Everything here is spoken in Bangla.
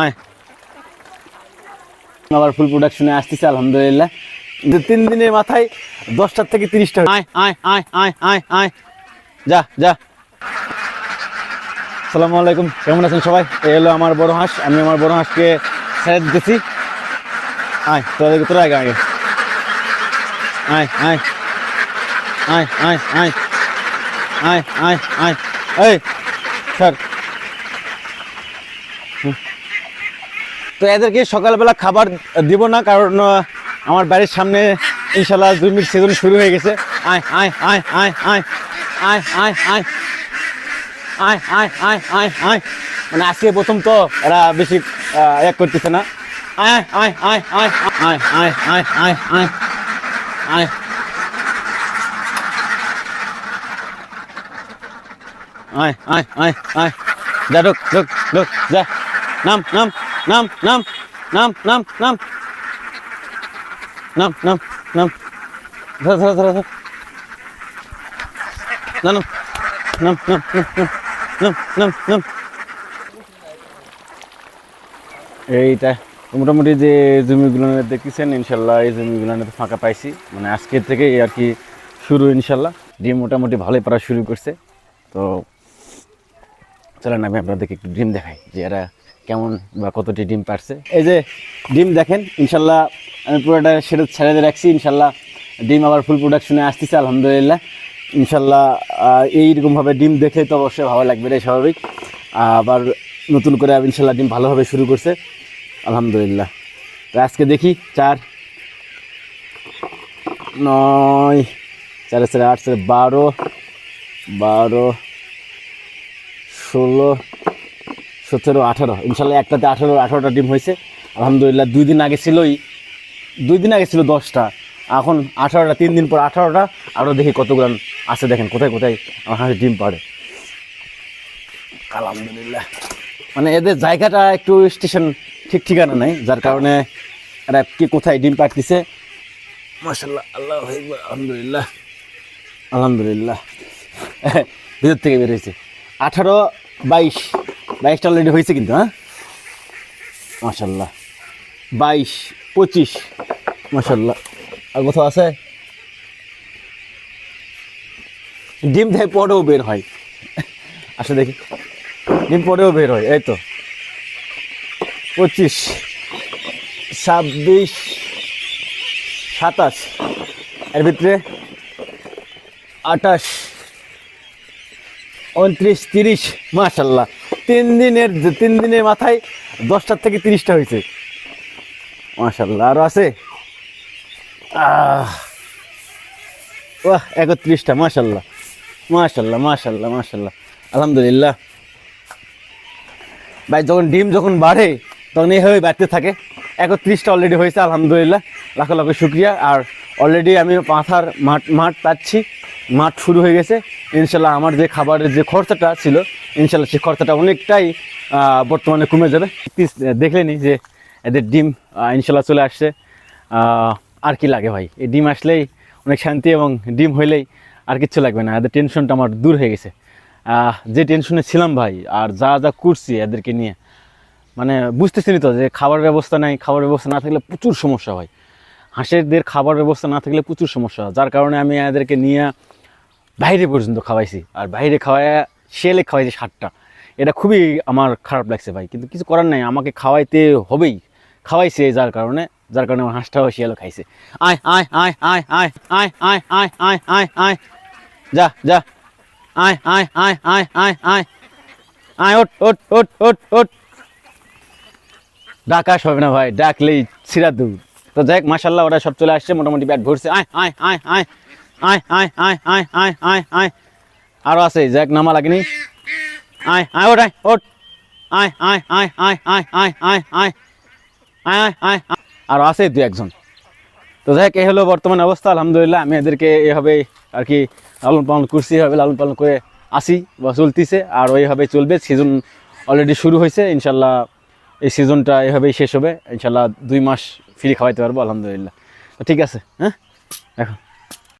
আয়। আবার ফুল প্রোডাকশনে আসতেছে আলহামদুলিল্লাহ। তিন দিনের মাথায় দশটার থেকে তিরিশটা আয় আয় আয় আয় আয় আয়। যা যা। সালামু আলাইকুম কেমন আছেন সবাই? এই হলো আমার বড় হাঁস আমি আমার বড় হাঁসকে ছেড়ে দিতেছি আয় তোরা তোরা আগে আগে। আয় আয়। আয় আয় আয়। আয় আয় আয়। এই স্যার তো এদেরকে সকালবেলা খাবার দিব না কারণ আমার বাড়ির সামনে ইনশাল্লাহ জমির সিজন শুরু হয়ে গেছে আয় আয় আয় আয় আয় আয় আয় আয় আয় আয় আয় আয় আয় মানে আজকে প্রথম তো এরা বেশি এক করতেছে না আয় আয় আয় আয় আয় আয় আয় আয় আয় আয় আয় আয় আয় আয় যা ঢুক ঢুক ঢুক যা নাম নাম নাম নাম নাম নাম নাম নাম নাম নাম ধর ধর ধর ধর না নাম নাম নাম নাম নাম নাম এইটা মোটামুটি যে জমিগুলো দেখতেছেন, ইনশাল্লাহ এই জমিগুলো ফাঁকা পাইছি। মানে আজকের থেকে আর কি শুরু, ইনশাল্লাহ। ডিম মোটামুটি ভালোই পারা শুরু করছে। তো চলেন আমি আপনাদেরকে একটু ডিম দেখাই যে এরা কেমন বা কতটি ডিম পারছে? এই যে ডিম দেখেন, ইনশাল্লাহ আমি পুরোটা সেটা ছেড়ে রাখছি, ইনশাল্লাহ ডিম আবার ফুল প্রোডাকশনে আসতেছে, আলহামদুলিল্লাহ। ইনশাল্লাহ এইরকমভাবে ডিম দেখে তো অবশ্যই ভালো লাগবে এটাই স্বাভাবিক। আবার নতুন করে ইনশাল্লাহ ডিম ভালোভাবে শুরু করছে, আলহামদুলিল্লাহ। তো আজকে দেখি, চার, নয়, চারে চারে আট, চারে বারো বারো, ষোলো সতেরো, আঠারো। ইনশাল্লাহ একটাতে আঠারো, আঠারোটা ডিম হয়েছে। আলহামদুলিল্লাহ, দুই দিন আগে ছিলই, দুই দিন আগে ছিল দশটা। এখন আঠারোটা, তিন দিন পর আঠারোটা। আরও দেখি কতগুলো আছে, দেখেন, কোথায় কোথায় আমার হাঁসের ডিম পাড়ে। আলহামদুলিল্লাহ। মানে এদের জায়গাটা একটু স্টেশন ঠিক ঠিকানা নেই, যার কারণে এরা কি কোথায় ডিম পাড়তেছে। মাসাল্লাহ আল্লাহ আলহামদুলিল্লাহ। আলহামদুলিল্লাহ। ভিতর থেকে বের হয়েছে। আঠারো, বাইশ। বাইশটা অলরেডি হয়েছে কিন্তু হ্যাঁ? মাসাল্লাহ বাইশ, পঁচিশ। মাসাল্লাহ আর কোথাও আছে? ডিম দেয়, পরেও বের হয়। আসলে দেখি। ডিম পরেও বের হয়, এই তো। পঁচিশ, ছাব্বিশ, সাতাশ। এর ভিতরে আঠাশ, উনত্রিশ, তিরিশ। মাশাল্লাহ। তিন দিনের তিন দিনের মাথায় দশটার থেকে তিরিশটা হয়েছে। মাশাল্লাহ আরও আছে? বাহ একত্রিশটা মাশাল্লাহ মাশাল্লাহ মাশাল্লাহ মাশাল্লাহ আলহামদুলিল্লাহ। ভাই, যখন ডিম যখন বাড়ে, তখন এইভাবে বাড়তে থাকে। একত্রিশটা অলরেডি হয়েছে, আলহামদুলিল্লাহ। লাখো লাখো শুক্রিয়া। আর অলরেডি আমি মাথার মাঠ মাঠ পাচ্ছি। মাঠ শুরু হয়ে গেছে। ইনশাল্লাহ আমার যে খাবারের যে খরচাটা ছিল ইনশাল্লাহ সেই খরচাটা অনেকটাই বর্তমানে কমে যাবে। দেখলেনি যে এদের ডিম ইনশাল্লাহ চলে আসছে। আর কি লাগে ভাই? এই ডিম আসলেই অনেক শান্তি এবং ডিম হইলেই আর কিচ্ছু লাগবে না। এদের টেনশনটা আমার দূর হয়ে গেছে। যে টেনশনে ছিলাম ভাই, আর যা যা করছি এদেরকে নিয়ে মানে বুঝতেছিনি তো যে খাবার ব্যবস্থা নাই, খাবার ব্যবস্থা না থাকলে প্রচুর সমস্যা হয়। হাঁসেরদের খাবার ব্যবস্থা না থাকলে প্রচুর সমস্যা যার কারণে আমি এদেরকে নিয়ে বাইরে পর্যন্ত খাওয়াইছি। আর বাইরে খাওয়াই শেলে খাওয়াইছি সাতটা এটা খুবই আমার খারাপ লাগছে ভাই কিন্তু কিছু করার নাই আমাকে খাওয়াইতে হবেই খাওয়াইছে যার কারণে যার কারণে আমার হাঁসটাও শিয়ালও খাইছে আয় আয় আয় আয় আয় আয় আয় আয় আয় আয় আয় যা যা আয় আয় আয় আয় আয় আয় আয় ওট ওট ওট ওট ওট ডাকাশ হবে না ভাই ডাকলেই ছিড়া দূর তো যাই হোক মাসাল্লাহ ওরা সব চলে আসছে মোটামুটি ব্যাট ভরছে আয় আয় আয় আয় আয় আয় আয় আয় আয় আয় আয় আরও আছে, যাক, নামা লাগেনি। আয় আয় ওট আয় ওট আয় আয় আয় আয় আয় আয় আয় আয়। আয় আয় আয় আরও আছে দু একজন। তো যাই হোক এই হলো বর্তমান অবস্থা, আলহামদুলিল্লাহ। আমি এদেরকে এভাবে আর কি লালন পালন করছি, এভাবে লালন পালন করে আসি বা চলতেছে, আর ওইভাবে চলবে। সিজন অলরেডি শুরু হয়েছে, ইনশাল্লাহ এই সিজনটা এভাবেই শেষ হবে। ইনশাল্লাহ দুই মাস ফ্রি খাওয়াইতে পারব, আলহামদুলিল্লাহ। ঠিক আছে হ্যাঁ? এখন